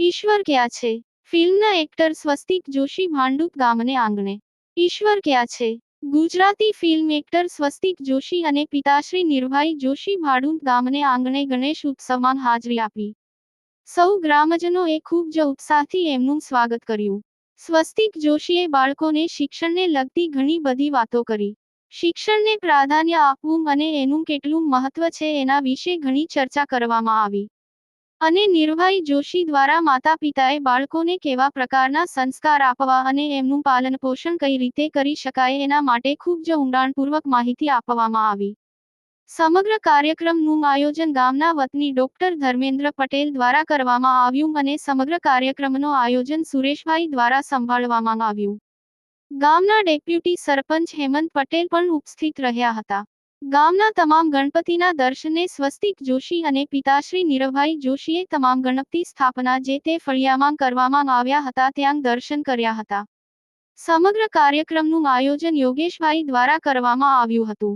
ઈશ્વર ક્યાં છે? ફિલ્મના એક્ટર સ્વસ્તિક જોશી ભાંડુપ ગામને આંગણે. ઈશ્વર ક્યાં છે? ગુજરાતી ફિલ્મ એક્ટર સ્વસ્તિક જોશી અને પિતાશ્રી નિર્ભાઈ જોશી ભાડુંત ગામને આંગણે ગણેશ ઉત્સવમાં હાજરી આપી. સૌ ગ્રામજનોએ ખૂબ જ ઉત્સાહથી એમનું સ્વાગત કર્યું. સ્વસ્તિક જોશીએ બાળકોને શિક્ષણને લગતી ઘણી બધી વાતો કરી. શિક્ષણને પ્રાધાન્ય આપવું અને એનું કેટલું મહત્વ છે એના વિશે ઘણી ચર્ચા કરવામાં આવી. અને નિર્ભય જોશી દ્વારા માતા પિતાએ બાળકોને કેવા પ્રકારના સંસ્કાર આપવા અને એમનું પાલનપોષણ કઈ રીતે કરી શકાય એના માટે ખૂબ જ ઊંડાણપૂર્વક માહિતી આપવામાં આવી. સમગ્ર કાર્યક્રમનું આયોજન ગામના વતની ડોક્ટર ધર્મેન્દ્ર પટેલ દ્વારા કરવામાં આવ્યું અને સમગ્ર કાર્યક્રમનું આયોજન સુરેશભાઈ દ્વારા સંભાળવામાં આવ્યું. ગામના ડેપ્યુટી સરપંચ હેમંત પટેલ પણ ઉપસ્થિત રહ્યા હતા. ગામના તમામ ગણપતિના દર્શને સ્વસ્તિક જોશી અને પિતાશ્રી નીરવભાઈ જોશીએ તમામ ગણપતિ સ્થાપના જે તે ફળિયામાં કરવામાં આવ્યા હતા ત્યાં દર્શન કર્યા હતા. સમગ્ર કાર્યક્રમનું આયોજન યોગેશભાઈ દ્વારા કરવામાં આવ્યું હતું.